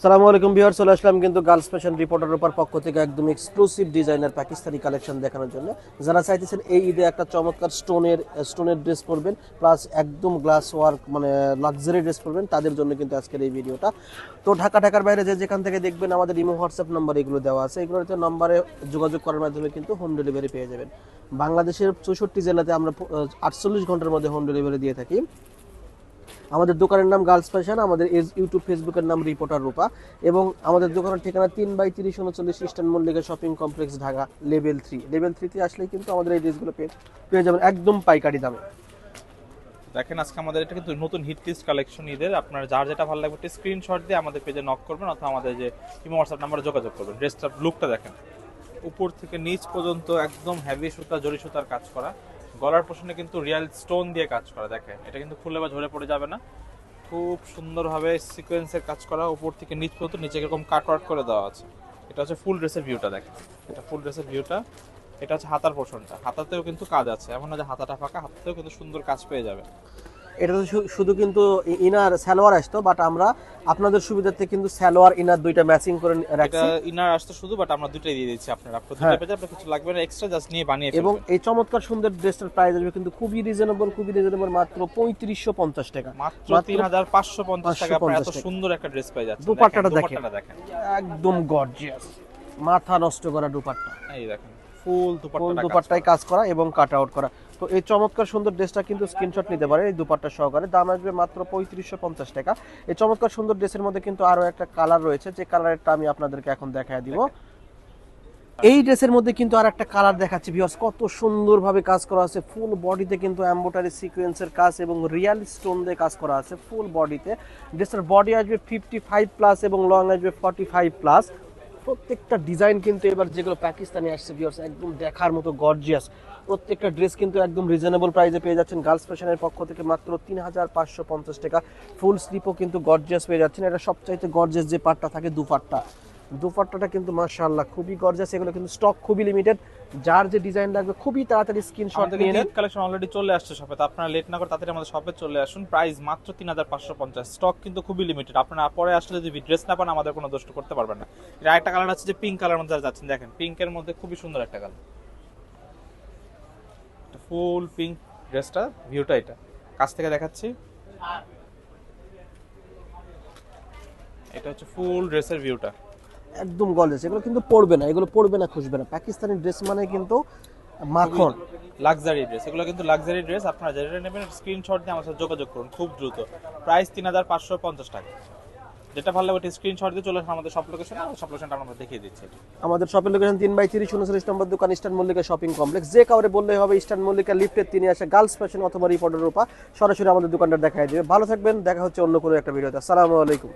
সালামু আলাইকুম বিহার চলে আসলাম কিন্তু গার্লস ফ্যাশন রিপোর্টার উপর পক্ষ থেকে একদম এক্সক্লুসিভ ডিজাইনার পাকিস্তানি কালেকশন দেখানোর জন্য। যারা চাইতেছেন এই ঈদে একটা চমৎকার স্টোনের স্টোনের ড্রেস পরবেন প্লাস একদম গ্লাস ওয়ার্ক মানে লাক্সারি ড্রেস পরবেন, তাদের জন্য কিন্তু আজকের এই ভিডিওটা। তো ঢাকা, ঢাকার বাইরে যে যেখান থেকে দেখবেন, আমাদের ইমো, হোয়াটসঅ্যাপ নাম্বার এগুলো দেওয়া আছে। এগুলোতে নাম্বারে যোগাযোগ করার মাধ্যমে কিন্তু হোম ডেলিভারি পেয়ে যাবেন। বাংলাদেশের চৌষট্টি জেলাতে আমরা আটচল্লিশ ঘণ্টার মধ্যে হোম ডেলিভারি দিয়ে থাকি। আমাদের দোকানের নাম গার্লস ফ্যাশন, আমাদের ইউটিউব, ফেসবুকের নাম রিপোর্টার রূপা এবং আমাদের দোকানের ঠিকানা তিন বাই তিরিশ উনচল্লিশ Eastern Mallika shopping complex, Dhaka, level three. Level থ্রিতে আসলে কিন্তু আমাদের এই ড্রেসগুলো পেয়ে পেয়ে যাবেন একদম পাইকারি দামে। দেখেন আজকে আমাদের এটা কিন্তু নতুন হিট লিস্ট কালেকশন ঈদের। আপনার যার যেটা ভালো লাগবে স্ক্রিনশট দিয়ে আমাদের পেজে নক করবেন অথবা আমাদের যে ইমো হোয়াটসঅ্যাপ নাম্বারে যোগাযোগ করবেন। ড্রেসটার লুকটা দেখেন। উপর থেকে নিচ পর্যন্ত একদম হেভি সুতা, জরি সুতার কাজ করা। গলার পোষণে কিন্তু রিয়েল স্টোন দিয়ে কাজ করা, দেখেন। এটা কিন্তু খুলে বা ঝরে পড়ে যাবে না। খুব সুন্দরভাবে সিকোয়েন্সের কাজ করা, উপর থেকে নিচ পর্যন্ত নিচে এরকম কাট ওয়ার্ক করে দেওয়া আছে। এটা হচ্ছে ফুল ড্রেসের ভিউটা দেখেন। এটা ফুল ড্রেসের ভিউটা এটা হচ্ছে হাতার পোর্শনটা হাতাতেও কিন্তু কাজ আছে। এমন না যে হাতাটা ফাঁকা, হাতাতেও কিন্তু সুন্দর কাজ পেয়ে যাবে। এটা তো শুধু কিন্তু ইনার সালোয়ার আসতো বাট আমরা আপনাদের সুবিধার্থে কিন্তু সালোয়ার ইনার দুইটা ম্যাচিং করে রাখছি। ইনার আসতে শুধু বাট আমরা দুটাই দিয়ে দিচ্ছি আপনার। হ্যাঁ। দুটো পেজে আপনার কিছু লাগবে না এক্সট্রা জাস্ট নিয়ে বানিয়ে এবং এই চমৎকার সুন্দর ড্রেসটার প্রাইস আসবে কিন্তু খুবই রিজনেবল খুবই রিজনেবল মাত্র পঁয়ত্রিশশো পঞ্চাশ টাকা। মাত্র মাত্র তিন হাজার পাঁচশো পঞ্চাশ টাকা আপনার এত সুন্দর একটা ড্রেস পেয়ে যাচ্ছে দুপাট্টাটা দেখেন। দুপাট্টাটা দেখেন। একদম গর্জিয়াস মাথা নষ্ট করা দুপাট্টা। এই দেখেন। ফুল ফুল দুপাট্টা দুপাট্টায় কাজ করা এবং কাট আউট করা। তো এই চমৎকার সুন্দর ড্রেসটা কিন্তু স্ক্রিনশট নিতে পারে এই দুপাট্টা সহকারে। দাম আসবে মাত্র পঁয়ত্রিশশো পঞ্চাশ টাকা। এই চমৎকার সুন্দর ড্রেসের মধ্যে কিন্তু আরও একটা কালার রয়েছে যে কালারটা আমি আপনাদেরকে এখন দেখায় দিব। এই ড্রেসের মধ্যে কিন্তু আর একটা কালার দেখাচ্ছি ভিউয়ার্স কত সুন্দরভাবে কাজ করা আছে ফুল বডিতে কিন্তু এম্বোটারি সিকোয়েন্সের কাজ এবং রিয়াল স্টোন দিয়ে কাজ করা আছে ফুল বডিতে ড্রেসের বডি আসবে ফিফটি ফাইভ প্লাস এবং লং আসবে ফর্টি ফাইভ প্লাস প্রত্যেকটা ডিজাইন কিন্তু এবার যেগুলো পাকিস্তানি আসছে ভিউয়ার্স একদম দেখার মতো গর্জিয়াস প্রত্যেকটা ড্রেস কিন্তু একদম রিজনেবল প্রাইসে পেয়ে যাচ্ছেন। গার্লস ফ্যাশনের পক্ষ থেকে মাত্র তিন হাজার পাঁচশো পঞ্চাশ টাকা। ফুল স্লিপও কিন্তু গর্জিয়াস পেয়ে যাচ্ছেন। এটা সবচাইতে গর্জিয়াস যে পার্টটা থাকে, দুপাট্টা। দুপাট্টাটা কিন্তু মাশাআল্লাহ খুবই গর্জিয়াস এগুলো কিন্তু স্টক খুবই লিমিটেড যার যে ডিজাইন লাগবে খুবই তাড়াতাড়ি স্ক্রিনশট নিয়ে নেন। কালেকশন অলরেডি চলে আসছে শপে তো আপনারা লেট না করে তাড়াতাড়ি আমাদের শপে চলে আসুন। প্রাইস মাত্র তিন হাজার পাঁচশো পঞ্চাশ। স্টক কিন্তু খুবই লিমিটেড আপনারা পরে আসলে যদি ড্রেস না পান আমাদের কোনো দোষ করতে পারবেন না। এর আরেকটা কালার আছে যে পিঙ্ক কালার মধ্যে যাচ্ছেন দেখেন পিঙ্কের মধ্যে খুবই সুন্দর একটা কালার ফুল পিঙ্ক ড্রেসটা ভিউটা এটা। কাছ থেকে দেখাচ্ছি। এটা হচ্ছে ফুল ড্রেসের ভিউটা একদম গর্জিয়াস এগুলো কিন্তু পড়বে না এগুলো পড়বে না খুঁজবে না। পাকিস্তানি ড্রেস মানে কিন্তু মাখন। লাক্সারি ড্রেস এগুলো কিন্তু লাক্সারি ড্রেস আপনারা যেটা নেবেন স্ক্রিনশট দিয়ে আমার সাথে যোগাযোগ করুন খুব দ্রুত। প্রাইস তিন হাজার পাঁচশো পঞ্চাশ টাকা। যেটা ভালো লাগবে স্ক্রিনশট দিয়ে চলে আসুন আমাদের সব লোকেশন আর সব লোকেশনটা আমরা দেখিয়ে দিচ্ছি। আমাদের শপের লোকেশন তিন বাই তিরিশ উনচল্লিশ নম্বর দোকান ইস্টার্ন মল্লিকা শপিং কমপ্লেক্স যে কাউরে বললেই হবে ইস্টার্ন মল্লিকা লিফটের তিনি আসে গার্লস ফ্যাশন অথবা রিপোর্টার রূপা সরাসরি আমাদের দোকানটা দেখাই দেবে। ভালো থাকবেন দেখা হচ্ছে অন্য কোনো একটা ভিডিওতে। আসসালামু আলাইকুম।